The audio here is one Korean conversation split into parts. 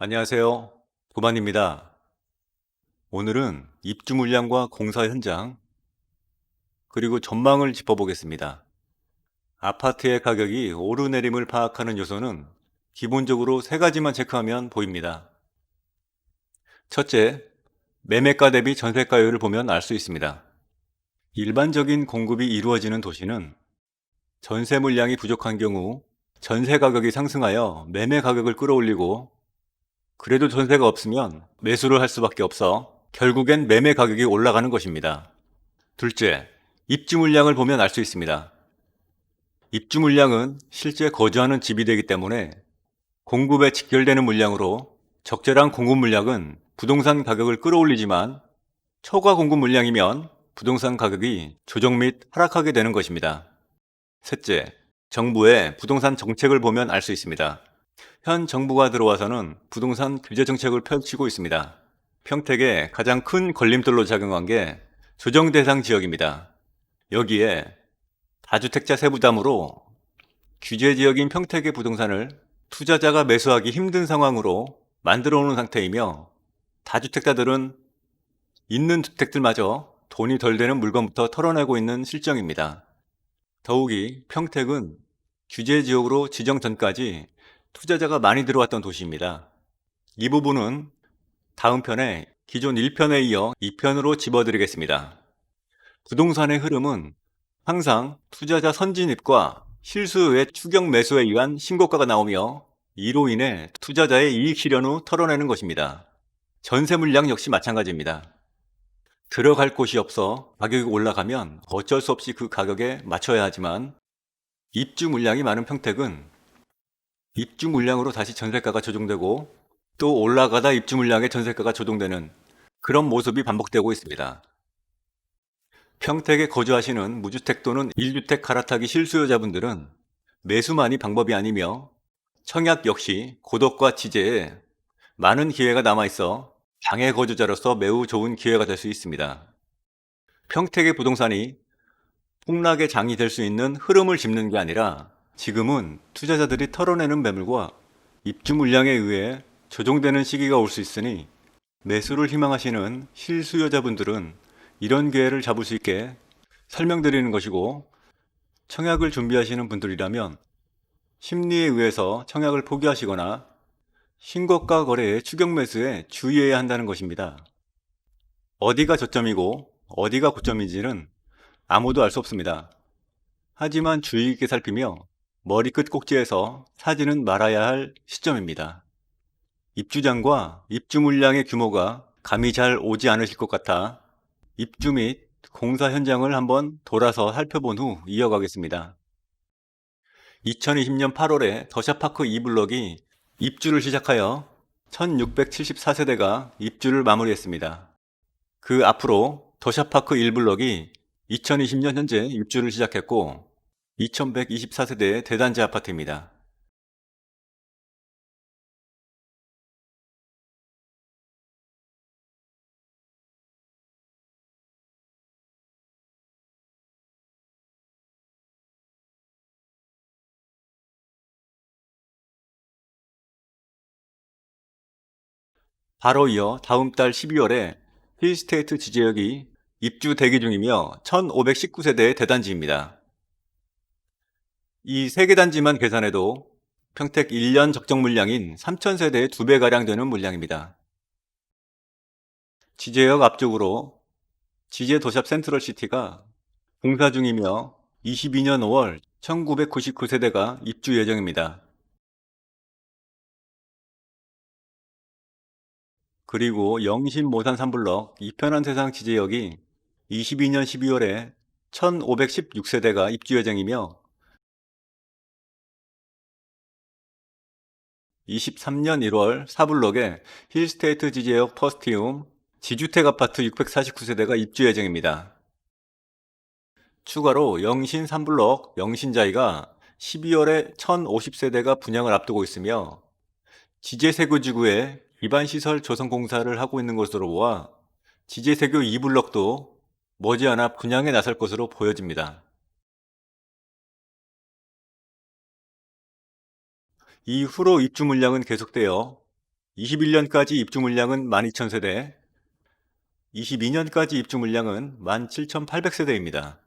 안녕하세요. 도반입니다. 오늘은 입주 물량과 공사 현장, 그리고 전망을 짚어보겠습니다. 아파트의 가격이 오르내림을 파악하는 요소는 기본적으로 세 가지만 체크하면 보입니다. 첫째, 매매가 대비 전세가율을 보면 알 수 있습니다. 일반적인 공급이 이루어지는 도시는 전세 물량이 부족한 경우 전세 가격이 상승하여 매매 가격을 끌어올리고 그래도 전세가 없으면 매수를 할 수밖에 없어 결국엔 매매 가격이 올라가는 것입니다. 둘째, 입주 물량을 보면 알 수 있습니다. 입주 물량은 실제 거주하는 집이 되기 때문에 공급에 직결되는 물량으로 적절한 공급 물량은 부동산 가격을 끌어올리지만 초과 공급 물량이면 부동산 가격이 조정 및 하락하게 되는 것입니다. 셋째, 정부의 부동산 정책을 보면 알 수 있습니다. 현 정부가 들어와서는 부동산 규제 정책을 펼치고 있습니다. 평택에 가장 큰 걸림돌로 작용한 게 조정 대상 지역입니다. 여기에 다주택자 세부담으로 규제 지역인 평택의 부동산을 투자자가 매수하기 힘든 상황으로 만들어 놓은 상태이며 다주택자들은 있는 주택들마저 돈이 덜 되는 물건부터 털어내고 있는 실정입니다. 더욱이 평택은 규제 지역으로 지정 전까지 투자자가 많이 들어왔던 도시입니다. 이 부분은 다음 편에 기존 1편에 이어 2편으로 집어드리겠습니다. 부동산의 흐름은 항상 투자자 선진입과 실수의 추격 매수에 의한 신고가가 나오며 이로 인해 투자자의 이익 실현 후 털어내는 것입니다. 전세 물량 역시 마찬가지입니다. 들어갈 곳이 없어 가격이 올라가면 어쩔 수 없이 그 가격에 맞춰야 하지만 입주 물량이 많은 평택은 입주 물량으로 다시 전세가가 조정되고 또 올라가다 입주 물량의 전세가가 조정되는 그런 모습이 반복되고 있습니다. 평택에 거주하시는 무주택 또는 1주택 갈아타기 실수요자분들은 매수만이 방법이 아니며 청약 역시 고독과 지제에 많은 기회가 남아있어 장애 거주자로서 매우 좋은 기회가 될 수 있습니다. 평택의 부동산이 폭락의 장이 될 수 있는 흐름을 짚는 게 아니라 지금은 투자자들이 털어내는 매물과 입주 물량에 의해 조정되는 시기가 올 수 있으니 매수를 희망하시는 실수요자분들은 이런 기회를 잡을 수 있게 설명드리는 것이고 청약을 준비하시는 분들이라면 심리에 의해서 청약을 포기하시거나 신고가 거래의 추격 매수에 주의해야 한다는 것입니다. 어디가 저점이고 어디가 고점인지는 아무도 알 수 없습니다. 하지만 주의 깊게 살피며 머리끝 꼭지에서 사지는 말아야 할 시점입니다. 입주장과 입주 물량의 규모가 감이 잘 오지 않으실 것 같아 입주 및 공사 현장을 한번 돌아서 살펴본 후 이어가겠습니다. 2020년 8월에 더샤파크 2블럭이 입주를 시작하여 1674세대가 입주를 마무리했습니다. 그 앞으로 더샤파크 1블럭이 2020년 현재 입주를 시작했고 2124세대의 대단지 아파트입니다. 바로 이어 다음 달 12월에 힐스테이트 지제역이 입주 대기 중이며 1519세대의 대단지입니다. 이 세 개 단지만 계산해도 평택 1년 적정 물량인 3,000세대의 2배가량 되는 물량입니다. 지제역 앞쪽으로 지제 도샵 센트럴시티가 공사 중이며 22년 5월 1999세대가 입주 예정입니다. 그리고 영신 모산 3블럭 이편한 세상 지제역이 22년 12월에 1516세대가 입주 예정이며 23년 1월 4블럭에 힐스테이트 지제역 퍼스티움 지주택 아파트 649세대가 입주 예정입니다. 추가로 영신 3블럭 영신자이가 12월에 1050세대가 분양을 앞두고 있으며 지제세구지구에 기반시설 조성공사를 하고 있는 것으로 보아 지제세교 2블럭도 머지않아 분양에 나설 것으로 보여집니다. 이후로 입주 물량은 계속되어 21년까지 입주 물량은 12,000세대, 22년까지 입주 물량은 17,800세대입니다.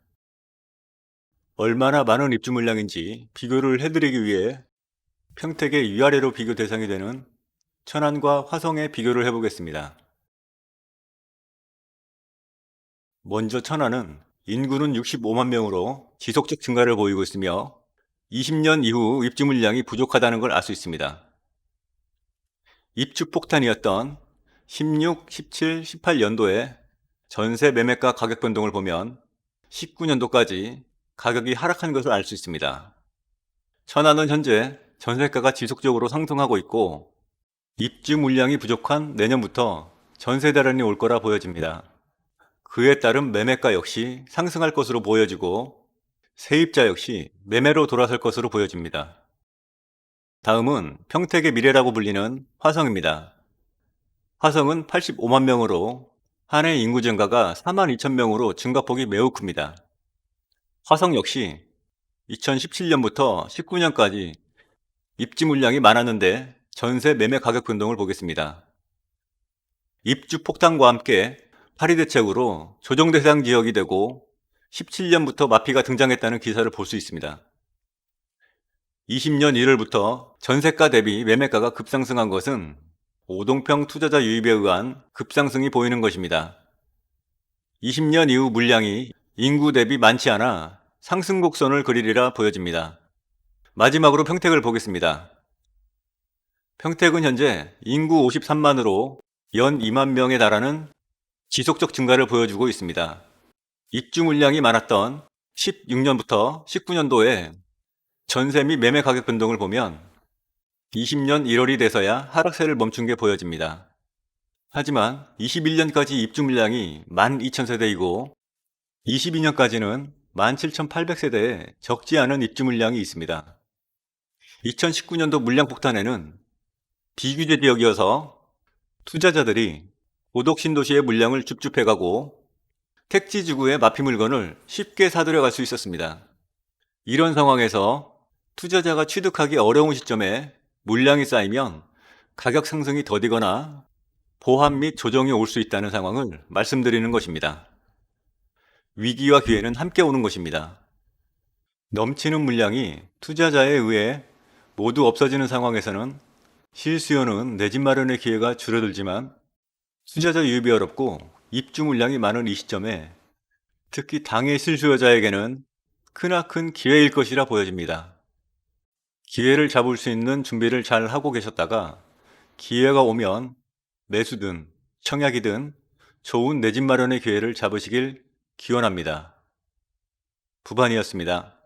얼마나 많은 입주 물량인지 비교를 해드리기 위해 평택의 위아래로 비교 대상이 되는 천안과 화성의 비교를 해보겠습니다. 먼저 천안은 인구는 65만 명으로 지속적 증가를 보이고 있으며 20년 이후 입주 물량이 부족하다는 걸 알 수 있습니다. 입주 폭탄이었던 16, 17, 18년도에 전세 매매가 가격 변동을 보면 19년도까지 가격이 하락한 것을 알 수 있습니다. 천안은 현재 전세가가 지속적으로 상승하고 있고 입주 물량이 부족한 내년부터 전세 대란이 올 거라 보여집니다. 그에 따른 매매가 역시 상승할 것으로 보여지고 세입자 역시 매매로 돌아설 것으로 보여집니다. 다음은 평택의 미래라고 불리는 화성입니다. 화성은 85만 명으로 한 해 인구 증가가 4만 2천 명으로 증가폭이 매우 큽니다. 화성 역시 2017년부터 19년까지 입지 물량이 많았는데 전세 매매 가격 변동을 보겠습니다. 입주 폭탄과 함께 파리 대책으로 조정 대상 지역이 되고 17년부터 마피가 등장했다는 기사를 볼 수 있습니다. 20년 1월부터 전세가 대비 매매가가 급상승한 것은 오동평 투자자 유입에 의한 급상승이 보이는 것입니다. 20년 이후 물량이 인구 대비 많지 않아 상승 곡선을 그리리라 보여집니다. 마지막으로 평택을 보겠습니다. 평택은 현재 인구 53만으로 연 2만 명에 달하는 지속적 증가를 보여주고 있습니다. 입주 물량이 많았던 16년부터 19년도에 전세 및 매매 가격 변동을 보면 20년 1월이 돼서야 하락세를 멈춘 게 보여집니다. 하지만 21년까지 입주 물량이 12,000세대이고 22년까지는 17,800세대에 적지 않은 입주 물량이 있습니다. 2019년도 물량 폭탄에는 비규제 지역이어서 투자자들이 고독 신도시의 물량을 줍줍해가고 택지 지구의 마피 물건을 쉽게 사들여 갈 수 있었습니다. 이런 상황에서 투자자가 취득하기 어려운 시점에 물량이 쌓이면 가격 상승이 더디거나 보합 및 조정이 올 수 있다는 상황을 말씀드리는 것입니다. 위기와 기회는 함께 오는 것입니다. 넘치는 물량이 투자자에 의해 모두 없어지는 상황에서는 실수요는 내 집 마련의 기회가 줄어들지만 투자자 유입이 어렵고 입주 물량이 많은 이 시점에 특히 당의 실수요자에게는 크나큰 기회일 것이라 보여집니다. 기회를 잡을 수 있는 준비를 잘 하고 계셨다가 기회가 오면 매수든 청약이든 좋은 내 집 마련의 기회를 잡으시길 기원합니다. 부반이었습니다.